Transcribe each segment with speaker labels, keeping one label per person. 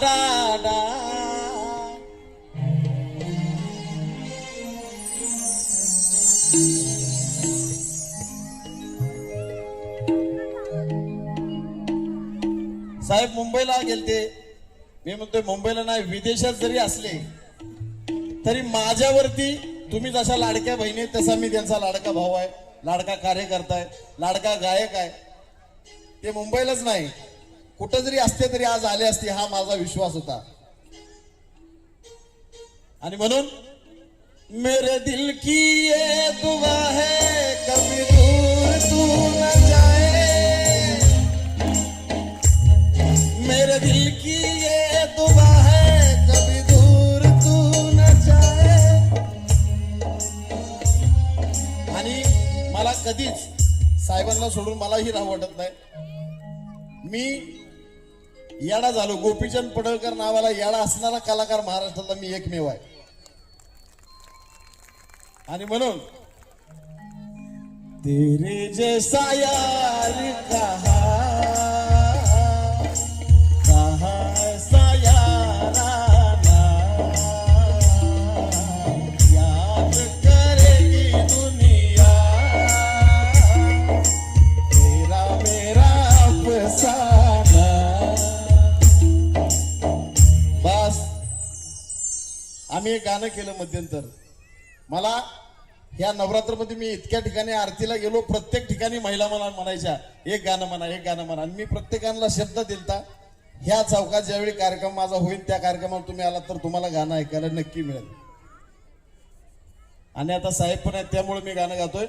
Speaker 1: डा डा साहेब मुंबईला गेलते. मी म्हणतोय मुंबईला नाही विदेशात जरी असले तरी माझ्यावरती तुम्ही जशा लाडक्या बहिणी तसा मी त्यांचा लाडका भाऊ आहे लाडका कार्यकर्ता आहे लाडका गायक आहे. ते मुंबईलाच नाही. कुठं जरी असते तरी आज आले असते हा माझा विश्वास होता. आणि म्हणून मेरे दिल की ये दुआ है कभी दूर तू न जाए. मेरे दिल की ये दुआ है कभी दूर तू न जाए. आणि मला कधीच साहेबांना सोडून मलाही राह वाटत नाही. मी येडा झालो. गोपीचंद पडळकर नावाला येडा असणारा कलाकार महाराष्ट्रातला मी एकमेव आहे. आणि म्हणून तेरे जैसा यार कहा एक गाणं केलं मध्यंतर. मला या नवरात्रमध्ये मी इतक्या ठिकाणी आरतीला गेलो प्रत्येक ठिकाणी महिला मला म्हणायच्या एक गाणं म्हणा एक गाणं म्हणा. आणि मी प्रत्येकाला शब्द दिलता ह्या चौकात ज्यावेळी कार्यक्रम माझा होईल त्या कार्यक्रमात तुम्ही आलात तर तुम्हाला गाणं ऐकायला नक्की मिळेल. आणि आता साहेब पण आहेत त्यामुळे मी गाणं गातोय.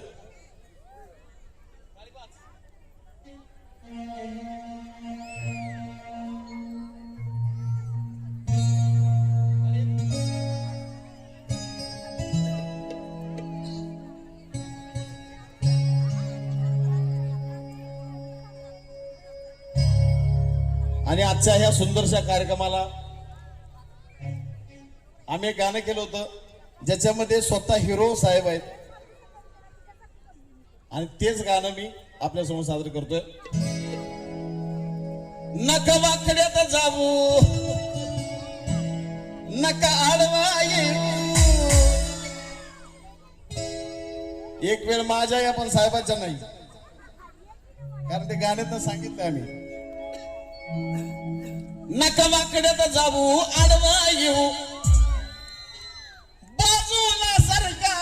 Speaker 1: आणि आजच्या ह्या सुंदरशा कार्यक्रमाला आम्ही एक गाणं केलं होतं ज्याच्यामध्ये स्वतः हिरो साहेब आहेत. आणि तेच गाणं मी आपल्यासमोर सादर करतोय. नका वाकड्यात जाऊ नका आडवा येऊ. एक वेळ माझ्या या पण साहेबांच्या नाही. कारण ते गाण्यात सांगितलं आम्ही. नकवाकडत जाऊ आडवा येऊ. बाजूला सरका.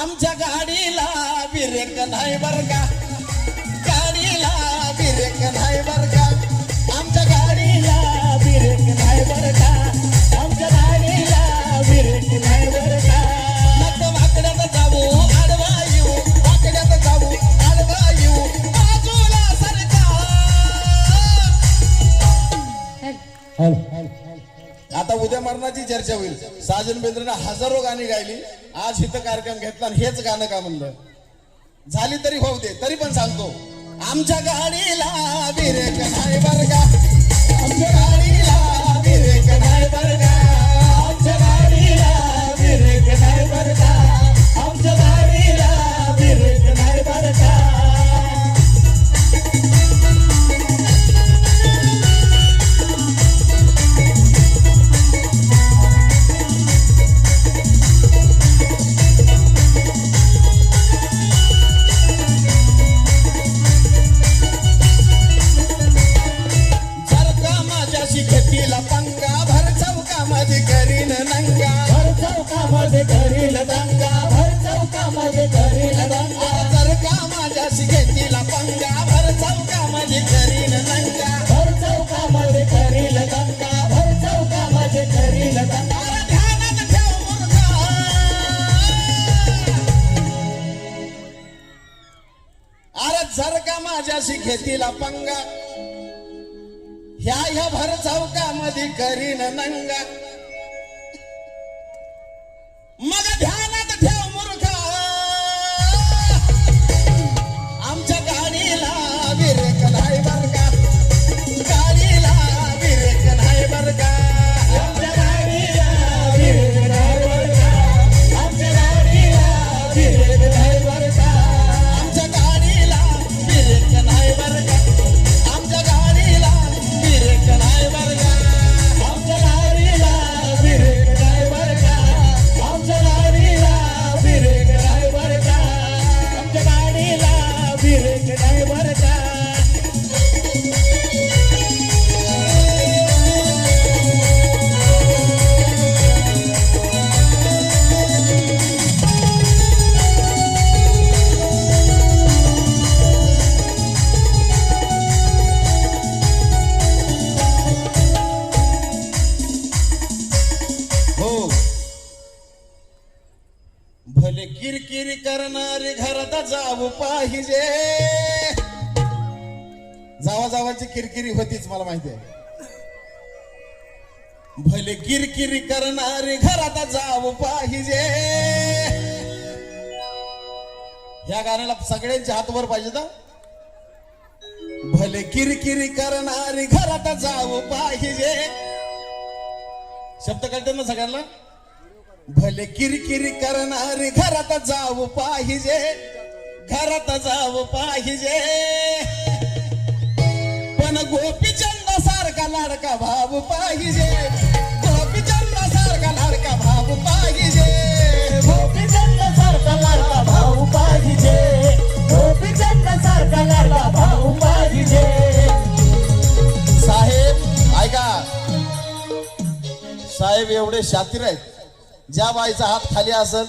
Speaker 1: आमच्या गाडीला बिरेक नाही बर का? गाडीला बिरेक नाही बर का? आमच्या गाडीला बिरेक नाही बर का? आता उद्या मरणाची चर्चा होईल. साजन बेंद्रेनं हजारो गाणी गायली. आज इथं कार्यक्रम घेतला आणि हेच गाणं का म्हणलं? झाली तरी होऊ दे तरी पण सांगतो. आमच्या गाडीला आमच्या गाडीला घेतील पंगा ह्या ह्या भर चौकामध्ये करीन नंगा. करणारी घरात जाऊ पाहिजे. जावा जावाची किरकिरी होतीच मला माहिती आहे. भले किरकिरी करणारी घरात जाऊ पाहिजे. ह्या गाण्याला सगळ्यांचे हात वर पाहिजे ना भले किरकिरी करणारी घरात जाऊ पाहिजे. शब्द कळते ना सगळ्यांना? भले किरकिरी करणार घरात जाव पाहिजे घरात जाव पाहिजे. पण गोपीचंद सारखा लाडका भाव पाहिजे. गोपीचंद सारखा लाडका भाव पाहिजे.
Speaker 2: गोपीचंद सारखा लाडका भाऊ पाहिजे. गोपीचंद सारखा लाडका भाऊ पाहिजे.
Speaker 1: साहेब ऐका. साहेब एवढे शातीर आहेत. ज्या बाईचा हात खाली असेल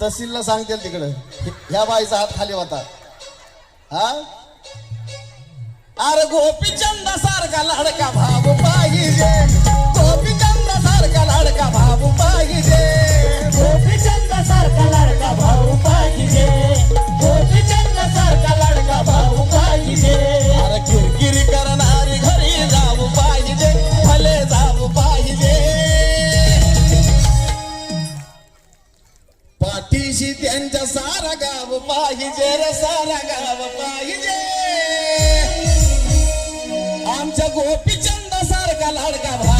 Speaker 1: तहसीलला सांगतील तिकडं. ह्या बाईचा हात खाली होता. हा? अरे गोपीचंद सारखा लाडका भाऊ पाहिजे. गोपीचंद सारखा लाडका भाऊ पाहिजे.
Speaker 2: गोपीचंद सारखा लाडका
Speaker 1: भाव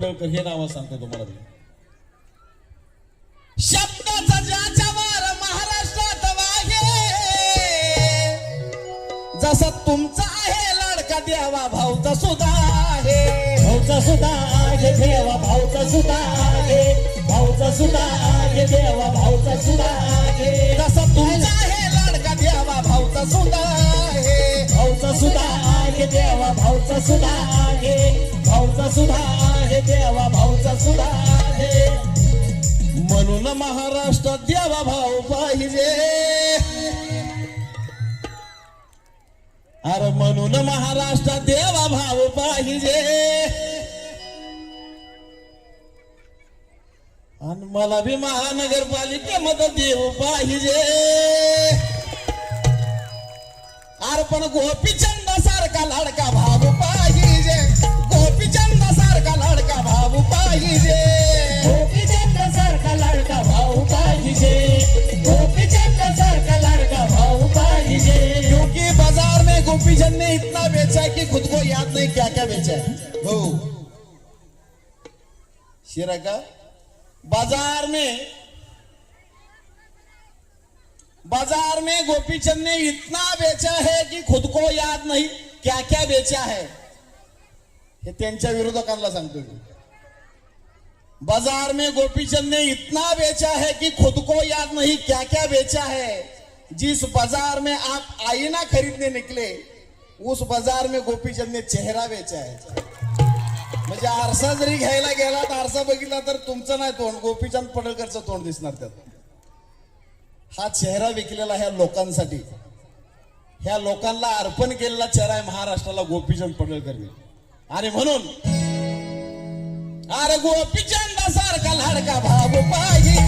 Speaker 1: पडळकर हे नाव सांगतो तुम्हाला मी. शब्दाचा ज्याच्या वार महाराष्ट्रात वाहे जसा तुमचा आहे लाडका देवा भाऊचा सुद्धा आहे.
Speaker 2: भाऊचा सुद्धा आहे देवा भाऊचा सुद्धा आहे. भाऊचा सुद्धा आहे देवा भाऊचा सुद्धा आहे.
Speaker 1: जसा तुमचा आहे लाडका देवा भाऊचा सुद्धा आहे.
Speaker 2: भाऊचा सुद्धा आहे देवा भाऊचा सुद्धा
Speaker 1: महाराष्ट्रात देवा भाऊ पाहिजे. अरे म्हणून महाराष्ट्रात देवा भाऊ पाहिजे. आणि मला बी महानगरपालिकेमध्ये देव पाहिजे. अरे पण गोपीचंद सारखा लाडका भाऊ पाहिजे. गोपीचंद सारखा लाडका भाऊ पाहिजे. याद नहीं क्या क्या बेचा है हो शेरा का बाज़ार में बाज़ार में गोपीचंद ने इतना बेचा है कि खुद को याद नहीं क्या क्या बेचा है? विरोधकांना सांगतो बाज़ार में गोपीचंद ने इतना बेचा है कि खुद को याद नहीं क्या क्या बेचा है? जिस बाज़ार में आप आईना खरीदने निकले उस बाजार में गोपीचंद ने चेहरा बेचा म्हणजे आरसा जरी घ्यायला गेला तर आरसा बघितला तर तुमचं नाही तोंड गोपीचंद पडळकरचं तोंड दिसणार त्यात. हा चेहरा विकलेला ह्या लोकांसाठी. ह्या लोकांना अर्पण केलेला चेहरा आहे महाराष्ट्राला गोपीचंद पडळकरने आणि म्हणून अरे गोपीचंद सारखा लाडका भाऊ पाहिजे.